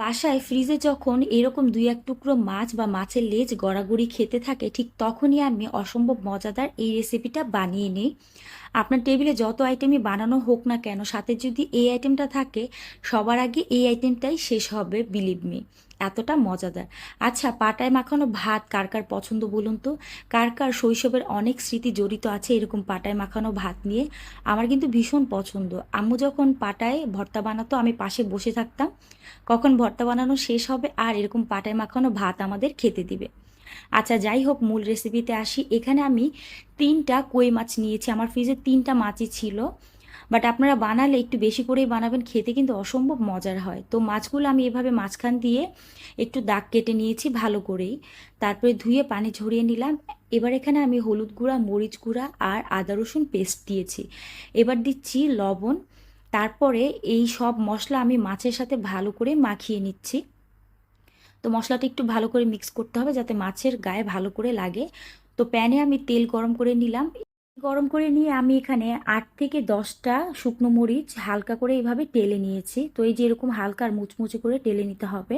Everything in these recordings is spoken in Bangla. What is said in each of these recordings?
বাসায় ফ্রিজে যখন এরকম দুই এক টুকরো মাছ বা মাছের লেজ গড়াগড়ি খেতে থাকে, ঠিক তখনই আমি অসম্ভব মজাদার এই রেসিপিটা বানিয়ে নিই। আপনার টেবিলে যত আইটেমই বানানো হোক না কেন, সাথে যদি এই আইটেমটা থাকে, সবার আগে এই আইটেমটাই শেষ হবে বিলিভ মি এতটা মজাদার। আচ্ছা পাটায় মাখানো ভাত কার কার পছন্দ বলুন তো? কার কার শৈশবের অনেক স্মৃতি জড়িত আছে এরকম পাটায় মাখানো ভাত নিয়ে? আমার কিন্তু ভীষণ পছন্দ। আম্মু যখন পাটায় ভর্তা বানাতো, আমি পাশে বসে থাকতাম। কখন ভর্তা বানানো শেষ হবে আর এরকম পাটায় মাখানো ভাত আমাদের খেতে দিবে। আচ্ছা যাই হোক, মূল রেসিপিতে আসি। এখানে আমি তিনটা কই মাছ নিয়েছি। আমার ফ্রিজে তিনটা মাছই ছিল। বাট আপনারা বানালে একটু বেশি করেই বানাবেন, খেতে কিন্তু অসম্ভব মজার হয়। তো মাছগুলো আমি এভাবে মাঝখান দিয়ে একটু দাগ কেটে নিয়েছি ভালো করেই। তারপরে ধুয়ে পানি ঝরিয়ে নিলাম। এবার এখানে আমি হলুদ গুঁড়া, মরিচ গুঁড়া আর আদা রসুন পেস্ট দিয়েছি। এবার দিচ্ছি লবণ। তারপরে এই সব মশলা আমি মাছের সাথে ভালো করে মাখিয়ে নিচ্ছি। তো মশলাটা একটু ভালো করে মিক্স করতে হবে যাতে মাছের গায়ে ভালো করে লাগে। তো প্যানে আমি তেল গরম করে নিলাম। গরম করে নিয়ে আমি এখানে আট থেকে দশটা শুকনো মরিচ হালকা করে এইভাবে টেলে নিয়েছি। তো এই যে এরকম হালকা আর মুচমুচে করে টেলে নিতে হবে।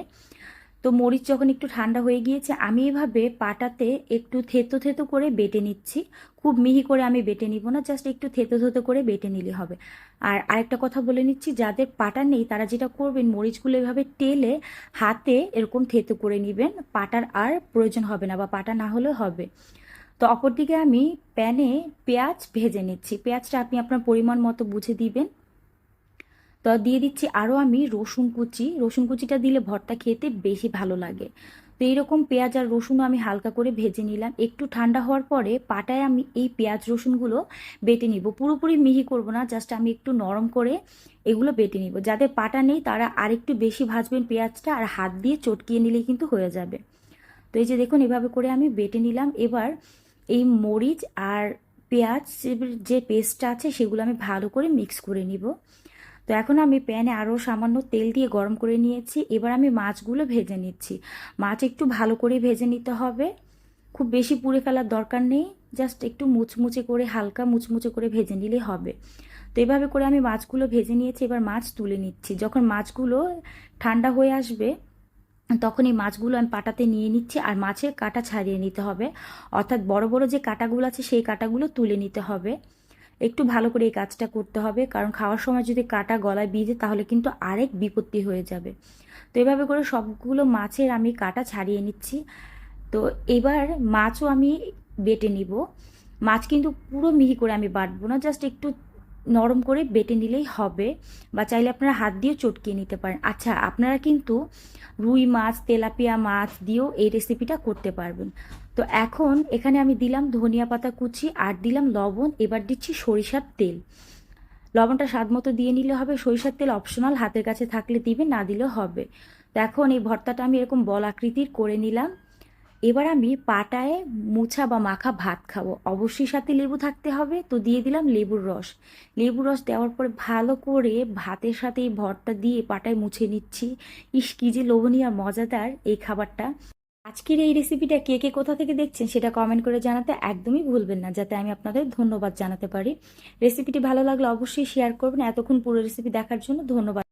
তো মরিচ যখন একটু ঠান্ডা হয়ে গিয়েছে, আমি এভাবে পাটাতে একটু থেতো থেতো করে বেটে নিচ্ছি। খুব মিহি করে আমি বেটে নিব না, জাস্ট একটু থেতো থেতো করে বেটে নিলে হবে। আর আরেকটা কথা বলে নিচ্ছি, যাদের পাটা নেই, তারা যেটা করবেন, মরিচগুলো এভাবে টেলে হাতে এরকম থেতো করে নেবেন। পাটার আর প্রয়োজন হবে না বা পাটা না হলেও হবে। তো অপরদিকে আমি প্যানে পেঁয়াজ ভেজে নিচ্ছি। পেঁয়াজটা আপনি আপনার পরিমাণ মতো বুঝে দিবেন। তো দিয়ে দিচ্ছি আরও আমি রসুন কুচি। রসুন কুচিটা দিলে ভর্তা খেতে বেশি ভালো লাগে। তো এইরকম পেঁয়াজ আর রসুনও আমি হালকা করে ভেজে নিলাম। একটু ঠান্ডা হওয়ার পরে পাটায় আমি এই পেঁয়াজ রসুনগুলো বেটে নিব। পুরোপুরি মিহি করব না, জাস্ট আমি একটু নরম করে এগুলো বেটে নিব। যাদের পাটা নেই, তারা আরেকটু বেশি ভাজবেন পেঁয়াজটা আর হাত দিয়ে চটকিয়ে নিলেই কিন্তু হয়ে যাবে। তো এই যে দেখুন, এভাবে করে আমি বেটে নিলাম। এবার এই মরিচ আর পেঁয়াজ যে পেস্টটা আছে, সেগুলো আমি ভালো করে মিক্স করে নিব। তো এখন আমি প্যানে আরও সামান্য তেল দিয়ে গরম করে নিয়েছি। এবার আমি মাছগুলো ভেজে নিচ্ছি। মাছ একটু ভালো করে ভেজে নিতে হবে। খুব বেশি পুড়ে ফেলার দরকার নেই। জাস্ট একটু মুচমুচে করে, হালকা মুচমুচে করে ভেজে নিলে হবে। তো এভাবে করে আমি মাছগুলো ভেজে নিয়েছি। এবার মাছ তুলে নিচ্ছি। যখন মাছগুলো ঠান্ডা হয়ে আসবে তখন এই মাছগুলো আমি পাটাতে নিয়ে নিচ্ছি আর মাছের কাটা ছাড়িয়ে নিতে হবে। অর্থাৎ বড় বড় যে কাটাগুলো আছে সেই কাটাগুলো তুলে নিতে হবে। একটু ভালো করে এই কাজটা করতে হবে, কারণ খাওয়ার সময় যদি কাটা গলায় বিঁধে তাহলে কিন্তু আরেক বিপত্তি হয়ে যাবে। তো এভাবে করে সবগুলো মাছের আমি কাটা ছাড়িয়ে নিচ্ছি। তো এবার মাছও আমি বেটে নিব। মাছ কিন্তু পুরো মিহি করে আমি বাটবো না, জাস্ট একটু নরম করে বেটে নিলেই হবে বা চাইলে আপনারা হাত দিয়েও চটকিয়ে নিতে পারেন। আচ্ছা আপনারা কিন্তু রুই মাছ, তেলাপিয়া মাছ দিয়েও এই রেসিপিটা করতে পারবেন। তো এখন এখানে আমি দিলাম ধনিয়া পাতা কুচি আর দিলাম লবণ। এবার দিচ্ছি সরিষার তেল। লবণটা স্বাদ মতো দিয়ে নিলে হবে। সরিষার তেল অপশনাল হাতের কাছে থাকলে দিবে না দিলেও হবে। তো এখন এই ভর্তাটা আমি এরকম বল আকৃতির করে নিলাম। এবার আমি পাটায় মুছা বা মাখা ভাত খাব। অবশ্যই সাথে লেবু থাকতে হবে। তো দিয়ে দিলাম লেবুর রস। লেবুর রস দেওয়ার পরে ভালো করে ভাতের সাথে এই ভরটা দিয়ে পাটায় মুছে নিচ্ছি। ইস, কি যে লোভনীয় আর মজাদার এই খাবারটা। আজকের এই রেসিপিটা কে কে কোথা থেকে দেখছেন সেটা কমেন্ট করে জানাতে একদমই ভুলবেন না, যাতে আমি আপনাদের ধন্যবাদ জানাতে পারি। রেসিপিটি ভালো লাগলে অবশ্যই শেয়ার করবেন। এতক্ষণ পুরো রেসিপি দেখার জন্য ধন্যবাদ।